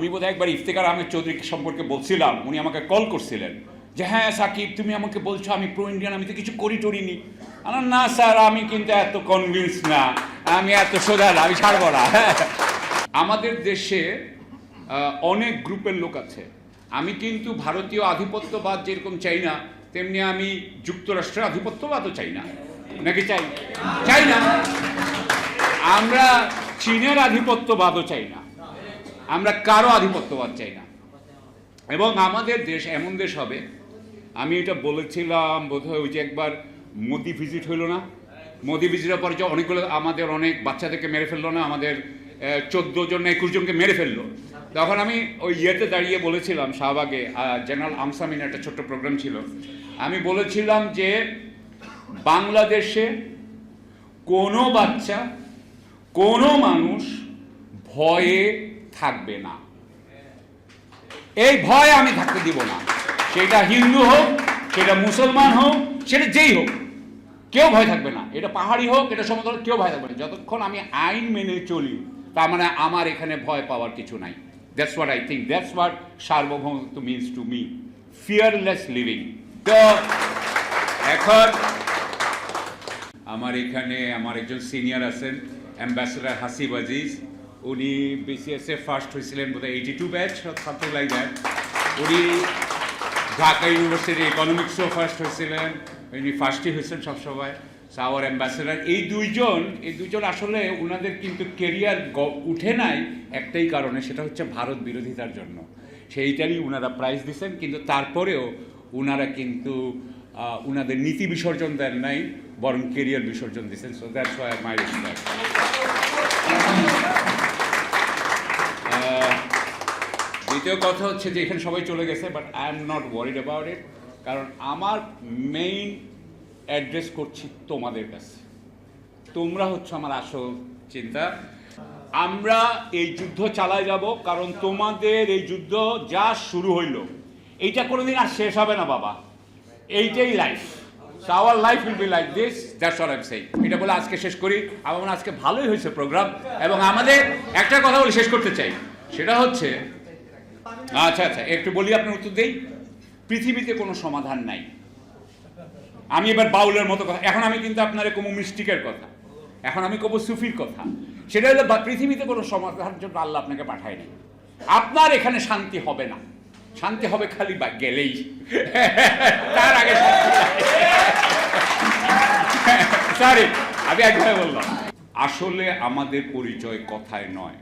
আমি বোধহয় একবার ইফতেকার আহমেদ চৌধুরী সম্পর্কে বলছিলাম, উনি আমাকে কল করছিলেন যে হ্যাঁ সাকিব, তুমি আমাকে বলছো আমি প্রো ইন্ডিয়ান আমি তো কিছু করি টরিনি। আমার না স্যার, আমি কিন্তু এত কনভিন্স না, আমি এত সোজা না, আমি ছাড়বো না। আমাদের দেশে অনেক গ্রুপের লোক আছে। আমি কিন্তু ভারতীয় আধিপত্যবাদ যেরকম চাই না, তেমনি আমি যুক্তরাষ্ট্রের আধিপত্যবাদও চাই না। নাকি চাই? চাই না। আমরা চীনের আধিপত্যবাদও চাই না। আমরা কারও আধিপত্যবাদ চাই না। এবং আমাদের দেশ এমন দেশ হবে, আমি এটা বলেছিলাম বোধহয় ওই যে একবার মোদি ভিজিট হইল না। মোদি ভিজিটের পরে যে অনেকগুলো আমাদের অনেক বাচ্চাদেরকে মেরে ফেলল না, আমাদের চোদ্দ জন একুশ জনকে মেরে ফেলল। তখন আমি ওই ইয়েতে দাঁড়িয়ে বলেছিলাম শাহবাগে জেনারেল আমসামিন একটা ছোট্ট প্রোগ্রাম ছিল। আমি বলেছিলাম যে বাংলাদেশে কোনো বাচ্চা, কোনো মানুষ ভয়ে থাকবে না। এই ভয় আমি থাকতে দিব না। সেটা হিন্দু হোক, সেটা মুসলমান হোক, সেটা যেই হোক, কেউ ভয় থাকবে না। এটা পাহাড়ি হোক, এটা সমতল, কেউ ভয় থাকবে না। যতক্ষণ আমি আইন মেনে চলি, তার মানে আমার এখানে ভয় পাওয়ার কিছু নাই। That's what I think that's what সার্বভৌমত্ব means to me fearless living তো এখন আমার এখানে আমার একজন সিনিয়র আছেন অ্যাম্বাসেডার হাসিব আজিজ উনি বিসিএস এ ফার্স্ট হয়েছিলেন বোধহয় eighty two batch something like that উনি ঢাকা ইউনিভার্সিটি ইকোনমিক্সও ফার্স্ট হয়েছিলেন। উনি ফার্স্টই হয়েছেন সবসময়। সাওয়ার অ্যাম্বাসেডার এই দুইজন এই দুইজন আসলে ওনাদের কিন্তু কেরিয়ার উঠে নাই একটাই কারণে, সেটা হচ্ছে ভারত বিরোধিতার জন্য। সেইটারই ওনারা প্রাইজ দিচ্ছেন কিন্তু তারপরেও ওনারা কিন্তু ওনাদের নীতি বিসর্জন দেন নাই, বরং কেরিয়ার বিসর্জন দিচ্ছেন so that's why my respect দ্বিতীয় কথা হচ্ছে যে এখানে সবাই চলে গেছে but I am not worried about it কারণ আমার মেইন অ্যাড্রেস করছি তোমাদের কাছে। তোমরা হচ্ছে আমার আসল চিন্তা। আমরা এই যুদ্ধ চালায় যাব, কারণ তোমাদের এই যুদ্ধ যা শুরু হইল, এইটা কোনোদিন আর শেষ হবে না বাবা। এইটাই life our life will be like this that's all I say এটা বলে আজকে শেষ করি। আমার আজকে ভালোই হয়েছে প্রোগ্রাম এবং আমাদের একটা কথা বলে শেষ করতে চাই। সেটা হচ্ছে আচ্ছা আচ্ছা একটু বলি, আপনার উত্তর দেই। পৃথিবীতে কোনো সমাধান নাই। আমি এবার বাউলের মতো কথা এখন আমি কিন্তু আপনার কমু মিস্টিকের কথা। এখন আমি কব সুফির কথা। সেটা হলো পৃথিবীতে কোনো সমাধানের জন্য আল্লাহ আপনাকে পাঠায়নি আপনার এখানে শান্তি হবে না। শান্তি হবে খালি বা গেলেই। তার আগে সরি আমি একভাবে বললাম। আসলে আমাদের পরিচয় কথায় নয়।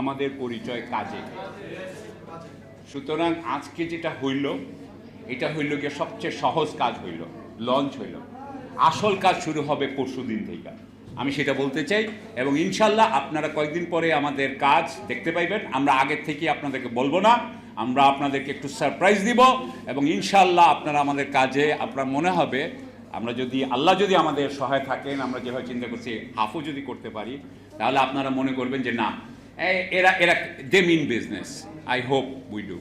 আমাদের পরিচয় কাজে। সুতরাং আজকে যেটা হইল, এটা হইল গিয়ে সবচেয়ে সহজ কাজ হইল লঞ্চ হইল। আসল কাজ শুরু হবে পরশু দিন থেকে। আমি সেটা বলতে চাই, এবং ইনশাল্লাহ আপনারা কয়েকদিন পরে আমাদের কাজ দেখতে পাইবেন। আমরা আগের থেকে আপনাদেরকে বলব না, আমরা আপনাদেরকে একটু সারপ্রাইজ দিব, এবং ইনশাল্লাহ আপনারা আমাদের কাজে, আপনার মনে হবে, আমরা যদি, আল্লাহ যদি আমাদের সহায় থাকেন, আমরা যেভাবে চিন্তা করছি, হাফও যদি করতে পারি, তাহলে আপনারা মনে করবেন যে না এরা এরা they mean business I hope we do